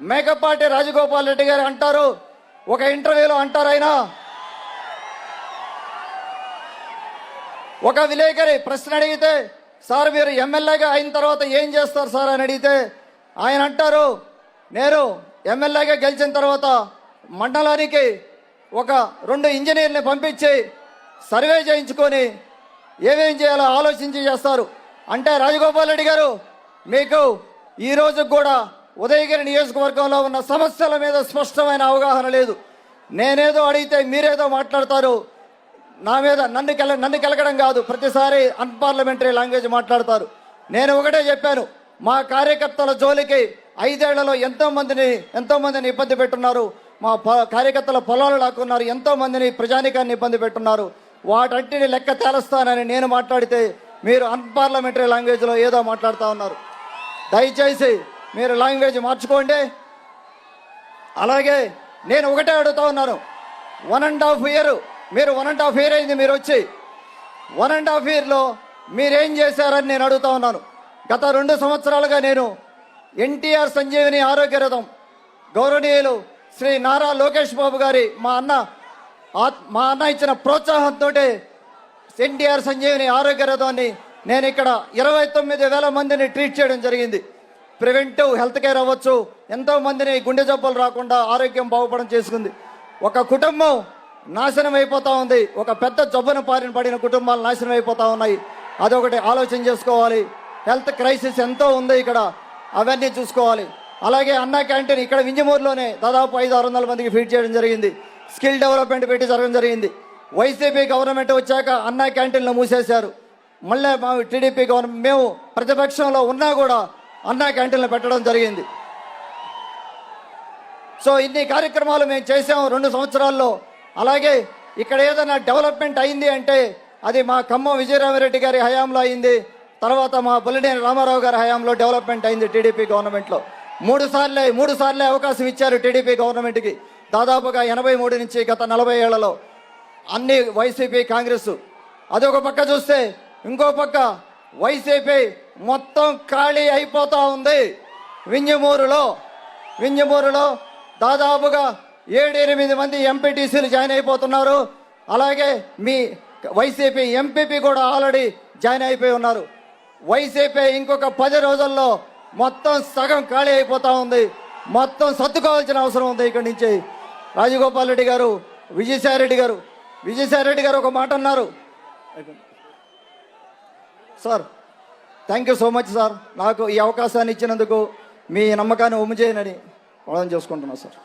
మేకపాటి రాజగోపాల్ రెడ్డి గారు అంటారు. ఒక ఇంటర్వ్యూలో అంటారు ఆయన. ఒక విలేకరి ప్రశ్న అడిగితే సార్ మీరు ఎమ్మెల్యేగా అయిన తర్వాత ఏం చేస్తారు సార్? అని అడిగితే ఆయన అంటారు నేను ఎమ్మెల్యేగా గెలిచిన తర్వాత మండలానికి ఒక రెండు ఇంజనీర్ని పంపించి సర్వే చేయించుకొని ఏమేం చేయాలో ఆలోచించి చేస్తారు. అంటే రాజగోపాల్ రెడ్డి గారు మీకు ఈ కూడా ఉదయగిరి నియోజకవర్గంలో ఉన్న సమస్యల మీద స్పష్టమైన అవగాహన లేదు. నేనేదో అడిగితే మీరేదో మాట్లాడతారు. నా మీద నన్ను కెల నన్ను కెలకడం కాదు. ప్రతిసారి అన్పార్లమెంటరీ లాంగ్వేజ్ మాట్లాడతారు. నేను ఒకటే చెప్పాను. మా కార్యకర్తల జోలికి ఐదేళ్ళలో ఎంతోమందిని ఎంతోమందిని ఇబ్బంది పెట్టున్నారు. మా ప- కార్యకర్తల పొలాలు లాక్కున్నారు. ఎంతోమందిని ప్రజానికాన్ని ఇబ్బంది పెట్టున్నారు. వాటంటిని లెక్క తేలుస్తానని నేను మాట్లాడితే మీరు అన్పార్లమెంటరీ లాంగ్వేజ్లో ఏదో మాట్లాడుతూ ఉన్నారు. దయచేసి మీరు లాంగ్వేజ్ మార్చుకోండి. అలాగే నేను ఒకటే అడుగుతా ఉన్నాను. వన్ అండ్ హాఫ్ ఇయర్ మీరు వన్ అండ్ హాఫ్ ఇయర్ అయింది మీరు వచ్చి. వన్ అండ్ హాఫ్ ఇయర్లో మీరేం చేశారని నేను అడుగుతా ఉన్నాను. గత రెండు సంవత్సరాలుగా నేను ఎన్టీఆర్ సంజీవిని ఆరోగ్య రథం గౌరవనీయులు శ్రీ నారా లోకేష్ బాబు గారి మా అన్న ఆత్- మా అన్న ఇచ్చిన ప్రోత్సాహంతో ఎన్టీఆర్ సంజీవిని ఆరోగ్య రథాన్ని నేను ఇక్కడ ఇరవై తొమ్మిది వేల మందిని ట్రీట్ చేయడం జరిగింది. ప్రివెంటివ్ హెల్త్ కేర్ అవ్వచ్చు. ఎంతో మందిని గుండె జబ్బులు రాకుండా ఆరోగ్యం బాగుపడడం చేసుకుంది. ఒక కుటుంబం నాశనం అయిపోతా ఉంది. ఒక పెద్ద జబ్బున పారిన పడిన కుటుంబాలు నాశనం అయిపోతా ఉన్నాయి. అదొకటి ఆలోచన చేసుకోవాలి. హెల్త్ క్రైసిస్ ఎంతో ఉంది ఇక్కడ. అవన్నీ చూసుకోవాలి. అలాగే అన్నా క్యాంటీన్ ఇక్కడ వింజమూరులోనే దాదాపు ఐదు ఆరు వందల మందికి ఫీడ్ చేయడం జరిగింది. స్కిల్ డెవలప్మెంట్ పెట్టి జరగడం జరిగింది. వైసీపీ గవర్నమెంట్ వచ్చాక అన్నా క్యాంటీన్లు మూసేశారు. మళ్ళీ మా టీడీపీ గవర్నమెంట్ మేము ప్రతిపక్షంలో ఉన్నా కూడా అన్నా క్యాంటీన్లు పెట్టడం జరిగింది. సో ఇన్ని కార్యక్రమాలు మేము చేసాం రెండు సంవత్సరాల్లో. అలాగే ఇక్కడ ఏదైనా డెవలప్మెంట్ అయింది అంటే అది మా ఖమ్మం విజయరామరెడ్డి గారి హయాంలో అయింది. తర్వాత మా బొల్లినేని రామారావు గారి హయాంలో డెవలప్మెంట్ అయింది టీడీపీ గవర్నమెంట్లో. మూడు సార్లే మూడు సార్లే అవకాశం ఇచ్చారు టీడీపీ గవర్నమెంట్కి. దాదాపుగా ఎనభై మూడు నుంచి గత నలభై ఏళ్ళలో. అన్ని వైసీపీ కాంగ్రెస్. అదొక పక్క చూస్తే ఇంకో పక్క వైసీపీ మొత్తం ఖాళీ అయిపోతూ ఉంది. వింజమూరులో వింజమూరులో దాదాపుగా ఏడు ఎనిమిది మంది ఎంపీటీసీలు జాయిన్ అయిపోతున్నారు. అలాగే మీ వైసీపీ ఎంపీపీ కూడా ఆల్రెడీ జాయిన్ అయిపోయి ఉన్నారు. వైసీపీ ఇంకొక పది రోజుల్లో మొత్తం సగం ఖాళీ అయిపోతూ ఉంది. మొత్తం సర్దుకోవాల్సిన అవసరం ఉంది ఇక్కడి నుంచి. రాజగోపాల్ రెడ్డి గారు విజయసాయి రెడ్డి గారు విజయసాయి రెడ్డి గారు ఒక మాట అన్నారు. Sir thank you so much sir. నాకు ఈ అవకాశాన్ని ఇచ్చినందుకు మీ నమ్మకాన్ని ఉమ్ము చేయనని పొలం చేసుకుంటున్నాను సార్.